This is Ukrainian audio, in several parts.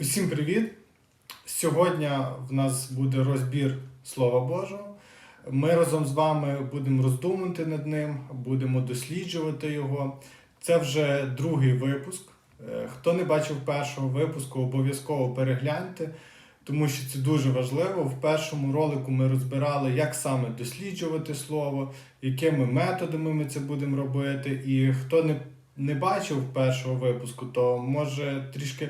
Усім привіт! Сьогодні в нас буде розбір Слова Божого. Ми разом з вами будемо роздумувати над ним, будемо досліджувати його. Це вже другий випуск. Е, Хто не бачив першого випуску, обов'язково перегляньте, тому що це дуже важливо. В першому ролику ми розбирали, як саме досліджувати слово, якими методами ми це будемо робити. І хто не, не бачив першого випуску, то може трішки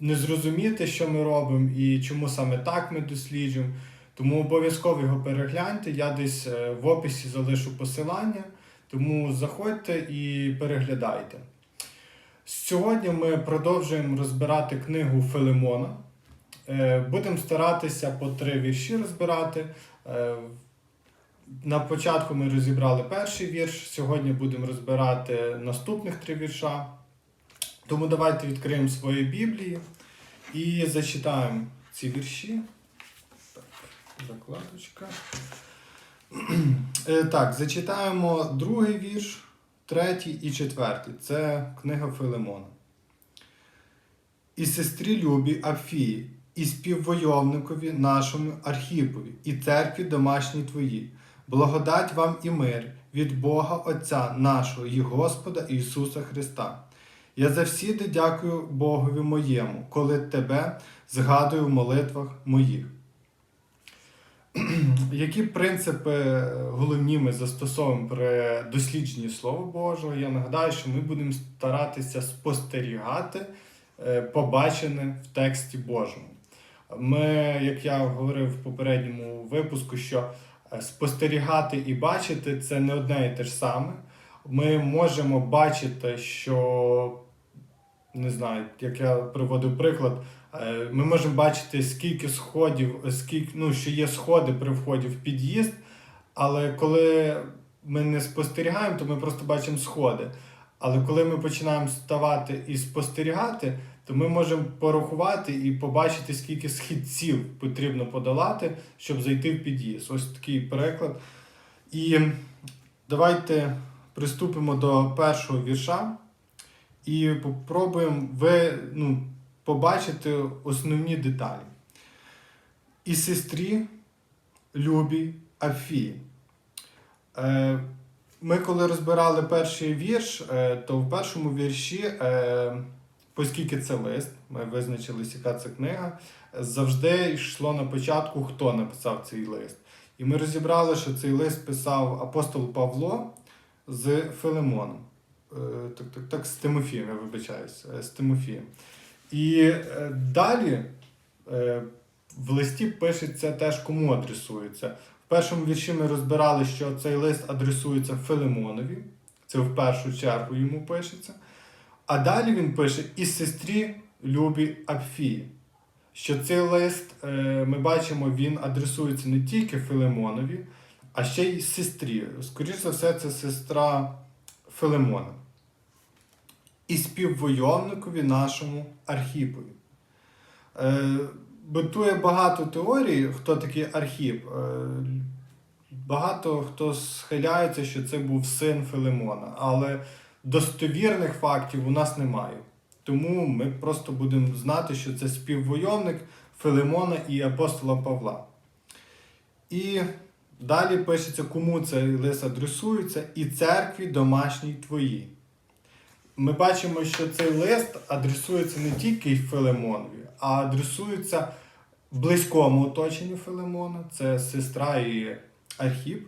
не зрозуміти, що ми робимо і чому саме так ми досліджуємо. Тому обов'язково його перегляньте. Я десь е, в описі залишу посилання, тому заходьте і переглядайте. Сьогодні ми продовжуємо розбирати книгу Филимона. Е, Будемо старатися по три вірші розбирати. Е, На початку ми розібрали перший вірш, сьогодні будемо розбирати наступних три вірша. Тому давайте відкриємо свої Біблії і зачитаємо ці вірші. Так, закладочка. Е, Так, зачитаємо другий вірш, третій і четвертий. Це книга Филимона. І сестрі Любі Апфії, і співвойовникові нашому Архіпові, і церкві домашній твоїй. Благодать вам і мир від Бога Отця нашого і Господа Ісуса Христа. Я завсіди дякую Богові моєму, коли тебе згадую в молитвах моїх. Які принципи головні ми застосовуємо при дослідженні Слова Божого? Я нагадаю, що ми будемо старатися спостерігати е, побачене в тексті Божому. Ми, як я говорив в попередньому випуску, що е, спостерігати і бачити це не одне і те ж саме. Ми можемо бачити, що не знаю, як я приводив приклад, е, ми можемо бачити, скільки сходів, скільки, ну, що є сходи при вході в під'їзд, але коли ми не спостерігаємо, то ми просто бачимо сходи. Але коли ми починаємо ставати і спостерігати, то ми можемо порахувати і побачити, скільки східців потрібно подолати, щоб зайти в під'їзд. Ось такий приклад. І давайте приступимо до першого вірша і попробуємо ви, ну, побачити основні деталі. І сестрі Любі Афії. Е, Ми коли розбирали перший вірш, е, то в першому вірші, е, оскільки це лист, ми визначилися, яка це книга, завжди йшло на початку, хто написав цей лист. І ми розібрали, що цей лист писав апостол Павло з Филимоном. Е, Так, так, так, з Тимофієм, я вибачаюсь, е, з Тимофієм. І е, далі в листі пишеться теж, кому адресується. В першому вірші ми розбирали, що цей лист адресується Филимонові, це в першу чергу йому пишеться. А далі він пише і сестрі Любі Апфії. Що цей лист, ми бачимо, він адресується не тільки Филимонові, а ще й сестрі. Скоріше за все, це сестра Филимона. І співвойовникові нашому Архіпові. Е, битує багато теорій, хто такий Архіп. Е, багато хто схиляється, що це був син Филимона, але достовірних фактів у нас немає. Тому ми просто будемо знати, що це співвойовник Филимона і апостола Павла. І далі пишеться, кому цей лист адресується, і церкві домашній твоїй. Ми бачимо, що цей лист адресується не тільки Филимонові, а адресується близькому оточенню Филимона, це сестра і Архіп,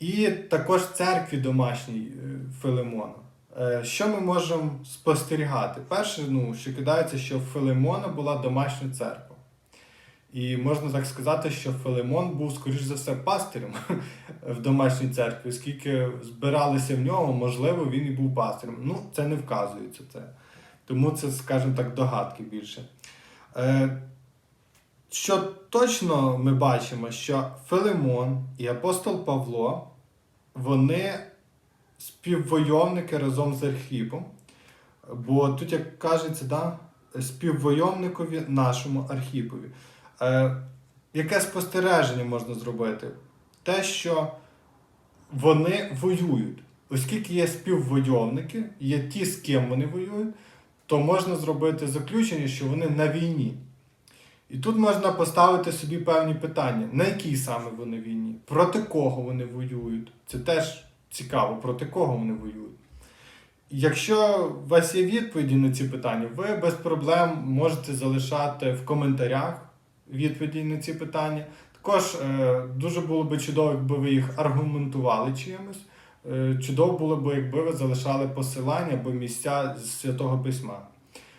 і також церкві домашній е, Филимона. Е, Що ми можемо спостерігати? Перше, ну, що кидається, що Филимона була домашня церква. І можна так сказати, що Филимон був, скоріш за все, пастирем в домашній церкві, оскільки збиралися в нього, можливо, він і був пастирем. Ну, це не вказується це. Тому це, скажімо так, догадки більше. Е, Що точно ми бачимо, що Филимон і апостол Павло, вони співвойовники разом з Архіпом. Бо тут, як кажеться, да, співвойовникові нашому Архіпові. Е, яке спостереження можна зробити? Те, що вони воюють. Оскільки є співвойовники, є ті, з ким вони воюють, то можна зробити заключення, що вони на війні. І тут можна поставити собі певні питання, на якій саме вони війні, проти кого вони воюють. Це теж цікаво, проти кого вони воюють. Якщо у вас є відповіді на ці питання, ви без проблем можете залишати в коментарях відповіді на ці питання. Також е, дуже було би чудово, якби ви їх аргументували чимось. Е, чудово було б, якби ви залишали посилання або місця з Святого Письма.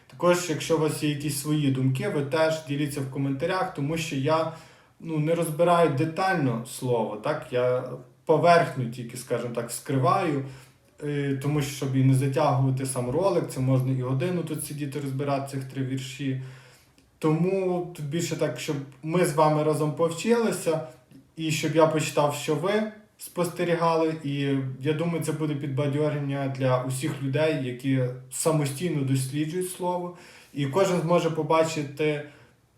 Також, якщо у вас є якісь свої думки, ви теж діліться в коментарях, тому що я ну, не розбираю детально слово, так? я поверхню тільки, скажімо так, скриваю, е, тому що щоб і не затягувати сам ролик, це можна і годину тут сидіти розбирати цих три вірші. Тому більше так, щоб ми з вами разом повчилися, і щоб я почитав, що ви спостерігали. І я думаю, це буде підбадьорення для усіх людей, які самостійно досліджують слово. І кожен зможе побачити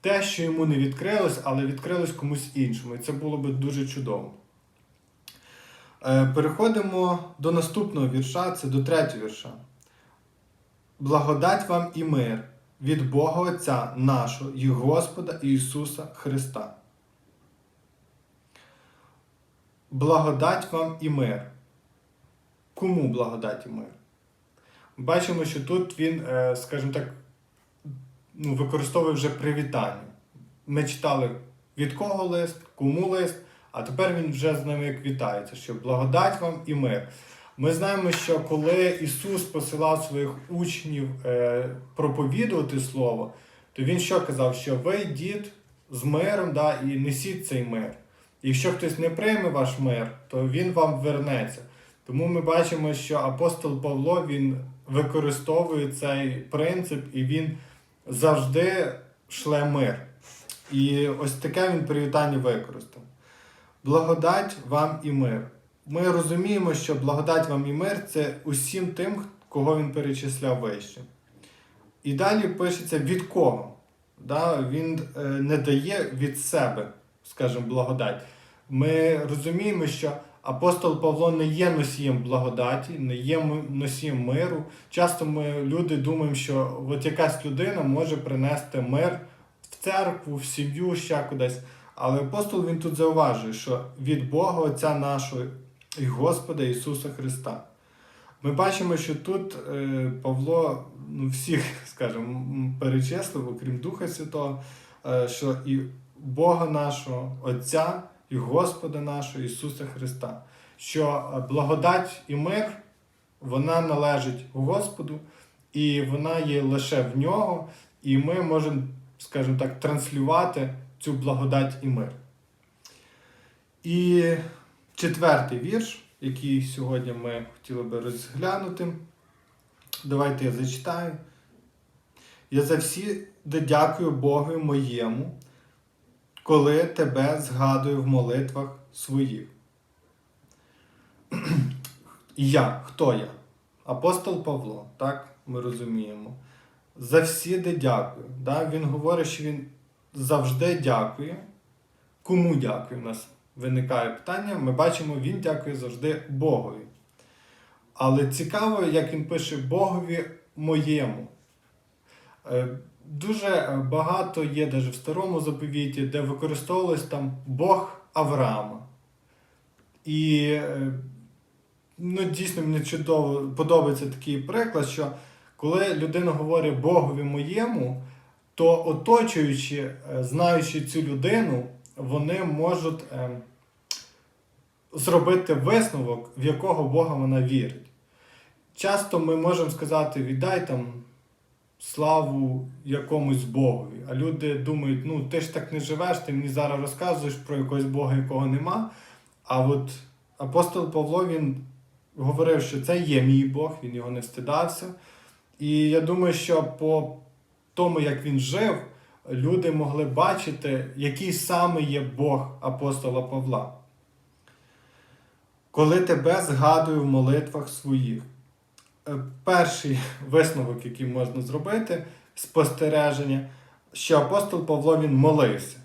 те, що йому не відкрилось, але відкрилось комусь іншому. І це було би дуже чудово. Е, Переходимо до наступного вірша, це до третього вірша. Благодать вам і мир від Бога Отця нашого і Господа Ісуса Христа. Благодать вам і мир. Кому благодать і мир? Бачимо, що тут він, е, скажімо так, ну, використовує вже привітання. Ми читали від кого лист, кому лист, а тепер він вже з нами як вітається, що благодать вам і мир. Ми знаємо, що коли Ісус посилав своїх учнів е, проповідувати Слово, то Він що казав? Що ви йдіть з миром да, і несіть цей мир. Якщо хтось не прийме ваш мир, то він вам вернеться. Тому ми бачимо, що апостол Павло він використовує цей принцип і він завжди шле мир. І ось таке він привітання використав. Благодать вам і мир. Ми розуміємо, що благодать вам і мир це усім тим, кого він перечисляв вище. І далі пишеться від кого. Да? Він е, не дає від себе, скажімо, благодать. Ми розуміємо, що апостол Павло не є носієм благодаті, не є носієм миру. Часто ми люди думаємо, що от якась людина може принести мир в церкву, в сім'ю, ще кудись. Але апостол він тут зауважує, що від Бога Отця нашого і Господа Ісуса Христа. Ми бачимо, що тут е, Павло ну, всіх, скажімо, перечислив, окрім Духа Святого, е, що і Бога нашого, Отця, і Господа нашого Ісуса Христа. Що е, благодать і мир вона належить Господу, і вона є лише в нього, і ми можемо, скажімо так, транслювати цю благодать і мир. І четвертий вірш, який сьогодні ми хотіли би розглянути. Давайте я зачитаю. Я завсіди дякую Богу моєму, коли тебе згадую в молитвах своїх. Я, хто я? Апостол Павло, так ми розуміємо. Завсіди дякую. Да? Він говорить, що він завжди дякує. Кому дякує? У нас виникає питання. Ми бачимо, він дякує завжди Богові. Але цікаво, як він пише Богові моєму. Е, Дуже багато є навіть в старому заповіті, де використовувалось там Бог Авраама. І е, ну, дійсно мені чудово подобається такий приклад, що коли людина говорить Богові моєму, то оточуючи, е, знаючи цю людину, вони можуть е, зробити висновок, в якого Бога вона вірить. Часто ми можемо сказати, віддай там славу якомусь Богові. А люди думають, ну ти ж так не живеш, ти мені зараз розказуєш про якогось Бога, якого нема. А от апостол Павло він говорив, що це є мій Бог, він його не стидався. І я думаю, що по тому, як він жив, люди могли бачити, який саме є Бог апостола Павла. Коли тебе згадую в молитвах своїх. Е, Перший висновок, який можна зробити, спостереження, що апостол Павло він молився.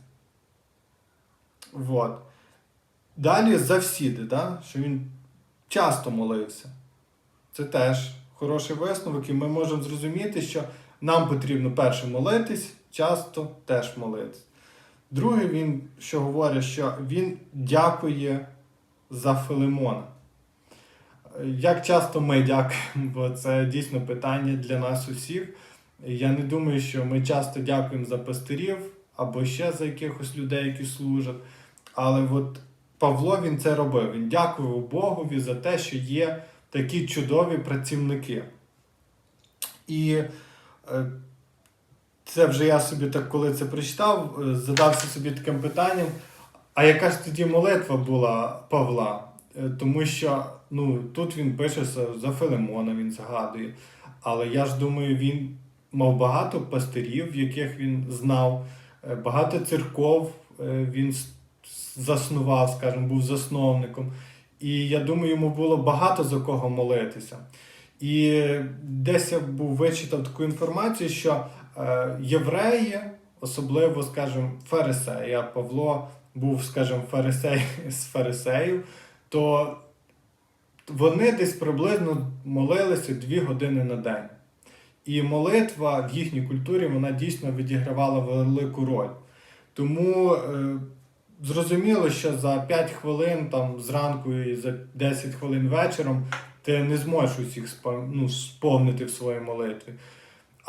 Вот. Далі завсіди, да? що він часто молився. Це теж хороший висновок, і ми можемо зрозуміти, що нам потрібно перше молитись, часто теж молитись. Друге, він що говорить, що він дякує за Филимона. Як часто ми дякуємо, бо це дійсно питання для нас усіх. Я не думаю, що ми часто дякуємо за пастирів або ще за якихось людей, які служать. Але от Павло він це робив. Він дякував Богові за те, що є такі чудові працівники. І е, це вже я собі так, коли це прочитав, е, задався собі таким питанням: а яка ж тоді молитва була Павла? Е, Тому що ну, тут він пише за, Филимона, він згадує. Але я ж думаю, він мав багато пастирів, яких він знав, е, багато церков він заснував, скажімо, був засновником. І я думаю, йому було багато за кого молитися. І десь я був вичитав таку інформацію, що євреї, особливо, скажімо, фарисеї, а Павло був, скажімо, фарисей з фарисеїв, то вони десь приблизно молилися дві години на день. І молитва в їхній культурі вона дійсно відігравала велику роль. Тому е, зрозуміло, що за 5 хвилин там зранку і за 10 хвилин вечором ти не зможеш усіх ну, сповнити в своїй молитві.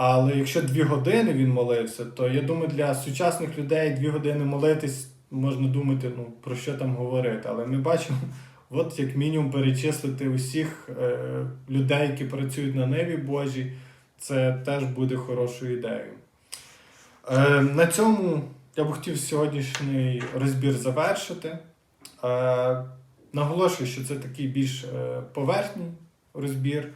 Але якщо 2 години він молився, то я думаю, для сучасних людей 2 години молитись можна думати, ну про що там говорити. Але ми бачимо, от як мінімум перечислити усіх е, людей, які працюють на небі Божій, це теж буде хорошою ідеєю. Е, на цьому я б хотів сьогоднішній розбір завершити. Е, наголошую, що це такий більш е, поверхній розбір,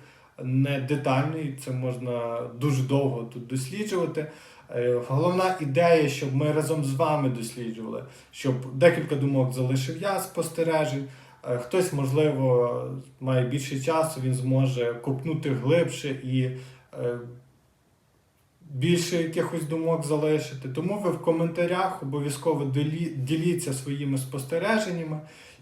не детальний. Це можна дуже довго тут досліджувати. Е, головна ідея, щоб ми разом з вами досліджували, щоб декілька думок залишив я спостережень. Е, Хтось, можливо, має більше часу, він зможе копнути глибше і е, більше якихось думок залишити. Тому ви в коментарях обов'язково діліться своїми спостереженнями,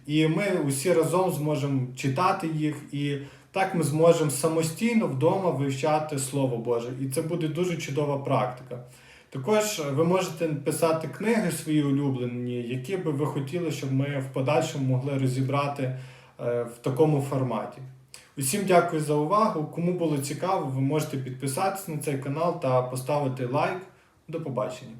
і ми усі разом зможемо читати їх, і так ми зможемо самостійно вдома вивчати Слово Боже. І це буде дуже чудова практика. Також ви можете писати книги свої улюблені, які би ви хотіли, щоб ми в подальшому могли розібрати е, в такому форматі. Усім дякую за увагу. Кому було цікаво, ви можете підписатися на цей канал та поставити лайк. До побачення.